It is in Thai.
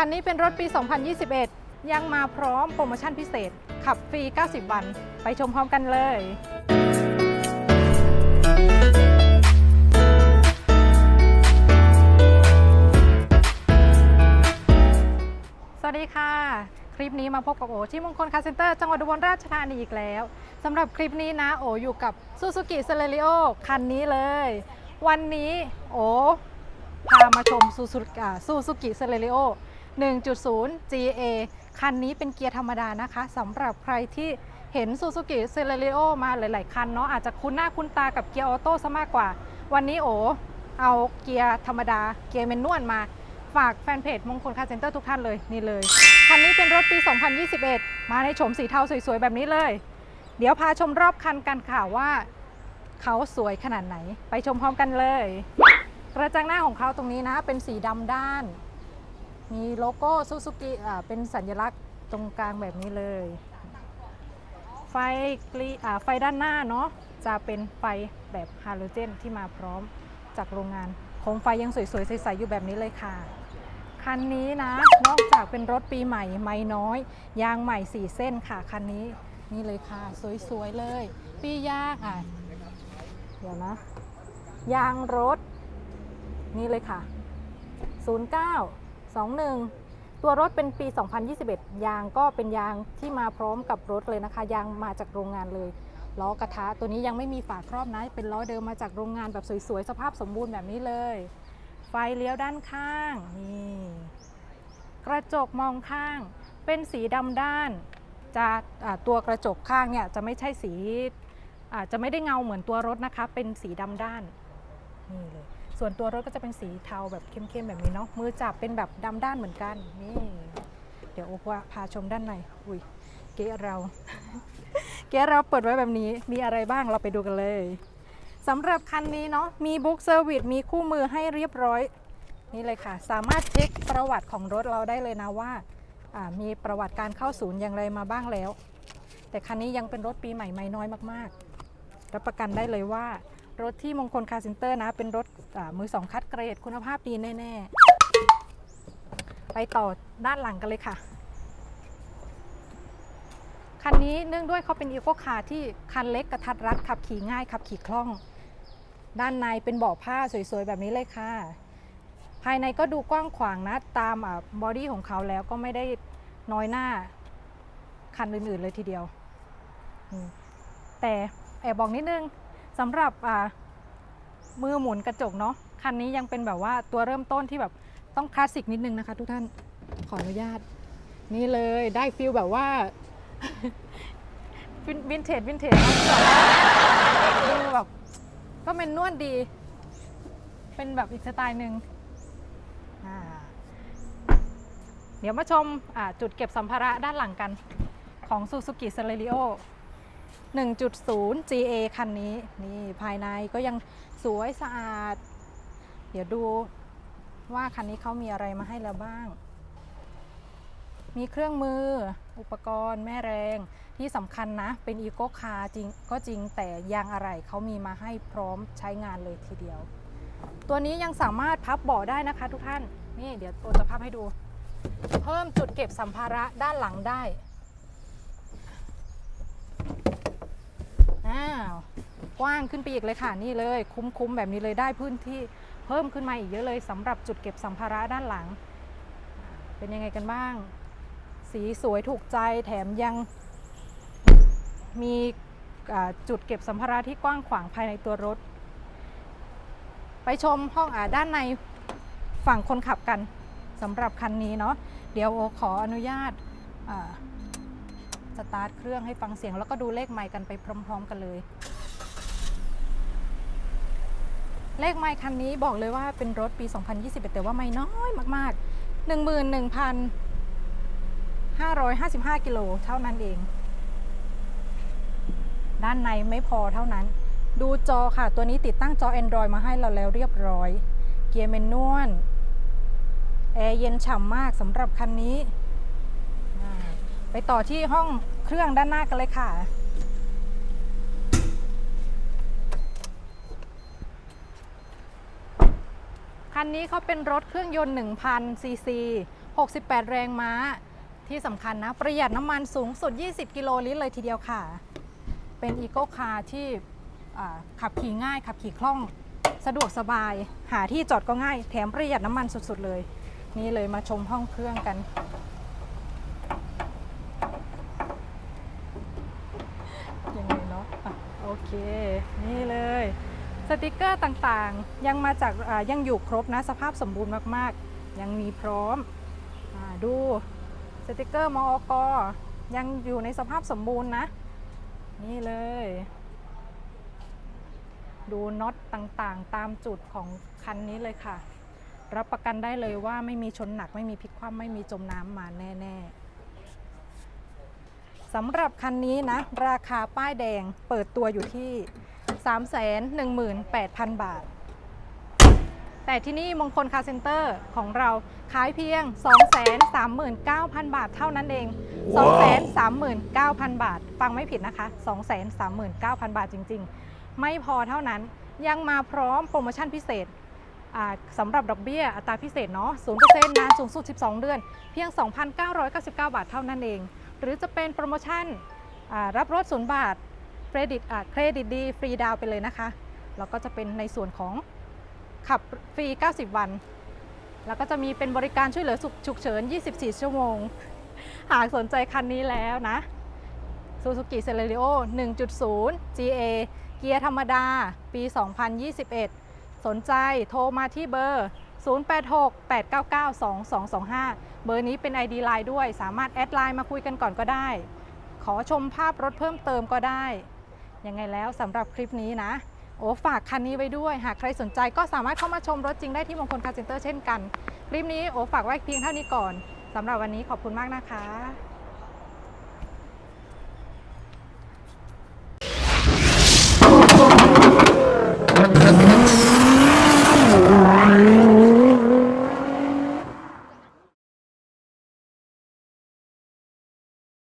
คันนี้เป็นรถปี 2021 ยังมาพร้อมโปรโมชั่นพิเศษ ขับฟรี 90 วัน ไปชมพร้อมกันเลยสวัสดีค่ะ คลิปนี้มาพบกับโอที่มงคลคาร์เซ็นเตอร์จังหวัดอุบลราชธานีอีกแล้วสำหรับคลิปนี้นะโออยู่กับ Suzuki c e l e r i o คันนี้เลย วันนี้โอพามาชม Suzuki อ่า Suzuki c e l e r i o 1.0 GA คันนี้เป็นเกียร์ธรรมดานะคะสำหรับใครที่เห็น Suzuki c e l e r i o มาหลาย ๆ คันเนาะอาจจะคุ้นหน้าคุ้นตากับเกียร์ออโต้ซะมากกว่า วันนี้โอเอาเกียร์ธรรมดาเกียร์เมนนวลมาฝากแฟนเพจมงคลคาร์เซ็นเตอร์ทุกท่านเลยนี่เลย คันนี้เป็นรถปี 2021 มาในโฉมสีเทาสวย ๆ แบบนี้เลย เดี๋ยวพาชมรอบคันกันค่ะว่าเขาสวยขนาดไหน ไปชมพร้อมกันเลย กระจังหน้าของเขาตรงนี้นะเป็นสีดำด้าน มีโลโก้ซูซูกิอ่าเป็นสัญลักษณ์ตรงกลางแบบนี้เลย ไฟกรีอ่าไฟด้านหน้าเนาะจะเป็นไฟแบบฮาโลเจนที่มาพร้อมจากโรงงานโคมไฟยังสวยๆใสๆอยู่แบบนี้เลยค่ะ คันนี้นะ นอกจากเป็นรถปีใหม่ไม่น้อย ยางใหม่4เส้นค่ะ คันนี้นี่เลยค่ะ สวยๆเลย ปียางอะเดี๋ยวนะ ยางรถ นี่เลยค่ะ 09 21 ตัวรถเป็นปี 2021 ยางก็เป็นยางที่มาพร้อมกับรถเลยนะคะ ยางมาจากโรงงานเลยล้อกระทะตัวนี้ยังไม่มีฝาครอบนะ เป็นล้อเดิมมาจากโรงงานแบบสวยๆ สภาพสมบูรณ์แบบนี้เลย ไฟเลี้ยวด้านข้างนี่กระจกมองข้าง เป็นสีดำด้านจะตัวกระจกข้างเนี่ยจะไม่ใช่สีอ่าจะไม่ได้เงาเหมือนตัวรถนะคะ เป็นสีดำด้านนี่เลย ส่วนตัวรถก็จะเป็นสีเทาแบบเข้มๆแบบนี้เนาะมือจับเป็นแบบดำด้านเหมือนกันนี่เดี๋ยวโอ๊กว่าพาชมด้านในอุ้ยเก๊เรา เก๊เราเปิดไว้แบบนี้มีอะไรบ้างเราไปดูกันเลยสำหรับคันนี้เนาะมีบุ๊กเซอร์วิสมีคู่มือให้เรียบร้อย นี่เลยค่ะ สามารถเช็คประวัติของรถเราได้เลยนะว่าอ่ามีประวัติการเข้าศูนย์อย่างไรมาบ้างแล้ว แต่คันนี้ยังเป็นรถปีใหม่ไม่น้อยมากๆรับประกันได้เลยว่า รถที่มงคลคาร์เซ็นเตอร์นะ เป็นรถมือสองคัดเกรดคุณภาพดีแน่ๆ ไปต่อด้านหลังกันเลยค่ะ คันนี้เนื่องด้วยเขาเป็นอีโคคาร์ที่คันเล็กกระทัดรัดขับขี่ง่ายขับขี่คล่อง ด้านในเป็นเบาะผ้าสวยๆ แบบนี้เลยค่ะ ภายในก็ดูกว้างขวางนะ ตามบอดี้ของเขาแล้วก็ไม่ได้น้อยหน้าคันอื่นๆเลยทีเดียว แต่แอบบอกนิดนึง สำหรับอ่ามือหมุนกระจกเนาะคันนี้ยังเป็นแบบว่าตัวเริ่มต้นที่แบบต้องคลาสสิกนิดนึงนะคะ ทุกท่านขออนุญาต นี่เลยได้ฟิลแบบว่าวินเทจวินเทจดูแบบก็เป็นนวดดี เป็นแบบอีกสไตล์หนึ่งเดี๋ยวมาชมจุดเก็บสัมภาระด้านหลังกันของ Suzuki c e l e r i o 1.0 GA คันนี้นี่ภายในก็ยังสวยสะอาด เดี๋ยวดูว่าคันนี้เขามีอะไรมาให้เราบ้าง มีเครื่องมืออุปกรณ์แม่แรงที่สำคัญนะ เป็นอีโ c คาร์จริงก็จริงแต่ยางอะไหล่เขามีมาให้พร้อมใช้งานเลยทีเดียว ตัวนี้ยังสามารถพับเบาะได้นะคะทุกท่าน นี่เดี๋ยวโอจะพับให้ดู เพิ่มจุดเก็บสัมภาระด้านหลังได้ อ้าวกว้างขึ้นไปอีกเลยค่ะนี่เลย คุ้มๆแบบนี้เลยได้พื้นที่เพิ่มขึ้นมาอีกเยอะเลยสำหรับจุดเก็บสัมภาระด้านหลัง เป็นยังไงกันบ้าง สีสวยถูกใจแถมยัง มีจุดเก็บสัมภาระที่กว้างขวางภายในตัวรถ ไปชมห้องอาด้านในฝั่งคนขับกันสำหรับคันนี้เนาะเดี๋ยวขออนุญาตา สตาร์ทเครื่องให้ฟังเสียง แล้วก็ดูเลขไมค์กันไปพร้อม ๆ กันเลย เลขไมค์คันนี้บอกเลยว่าเป็นรถปี 2021 แต่ว่าไม่น้อยมาก ๆ 11,555 กิโลเท่านั้นเอง ด้านในไม่พอเท่านั้น ดูจอค่ะ ตัวนี้ติดตั้งจอ Android มาให้เราแล้วเรียบร้อย เกียร์เมนนวลแอร์เย็นฉ่ำมากสำหรับคันนี้ ไปต่อที่ห้องเครื่องด้านหน้ากันเลยค่ะ คันนี้เขาเป็นรถเครื่องยนต์ 1,000 ซีซี 68 แรงม้า ที่สำคัญนะ ประหยัดน้ำมันสูงสุด 20 กิโลลิตรเลยทีเดียวค่ะ เป็นอีโก้คาร์ที่ขับขี่ง่าย ขับขี่คล่องสะดวกสบาย หาที่จอดก็ง่าย แถมประหยัดน้ำมันสุดๆเลย นี่เลยมาชมห้องเครื่องกัน ยังไงเนาะอะ โอเค นี่เลย สติกเกอร์ต่างๆ ยังมาจากยังอยู่ครบนะ สภาพสมบูรณ์มากๆ ยังมีพร้อมอดูสติกเกอร์มอกยังอยู่ในสภาพสมบูรณ์นะ นี่เลย ดูน็อตต่างๆ ตามจุดของคันนี้เลยค่ะ รับประกันได้เลยว่าไม่มีชนหนักไม่มีพลิกคว่ำไม่มีจมน้ำมาแน่ ๆ สำหรับคันนี้นะ ราคาป้ายแดงเปิดตัวอยู่ที่ 318,000 บาท แต่ที่นี่มงคลคาร์เซ็นเตอร์ของเราขายเพียง 239,000 บาทเท่านั้นเอง 239,000 บาท ฟังไม่ผิดนะคะ 239,000 บาทจริง ๆ ไม่พอเท่านั้นยังมาพร้อมโปรโมชั่นพิเศษอ่าสำหรับดอกเบี้ยอัตราพิเศษเนาะ0%นานสูงสุด 12 เดือน เพียง 2,999 บาทเท่านั้นเอง หรือจะเป็นโปรโมชั่นรับรถศูนย์บาทเครดิตเครดิตดีฟรีดาวไปเลยนะคะแล้วก็จะเป็นในส่วนของขับฟรี 90 วัน แล้วก็จะมีเป็นบริการช่วยเหลือสุขฉุกเฉิน 24 ชั่วโมง หากสนใจคันนี้แล้วนะ Suzuki Celerio 1.0 GA เกียร์ธรรมดา ปี 2021 สนใจโทรมาที่เบอร์ 0868992225 เบอร์นี้เป็น ID Line ด้วย สามารถแอดไลน์มาคุยกันก่อนก็ได้ ขอชมภาพรถเพิ่มเติมก็ได้ ยังไงแล้วสำหรับคลิปนี้นะ โอ้ฝากคันนี้ไว้ด้วย หากใครสนใจก็สามารถเข้ามาชมรถจริงได้ที่มงคลคาร์เซ็นเตอร์เช่นกัน คลิปนี้โอ้ฝากไว้เพียงเท่านี้ก่อนสำหรับวันนี้ขอบคุณมากนะคะ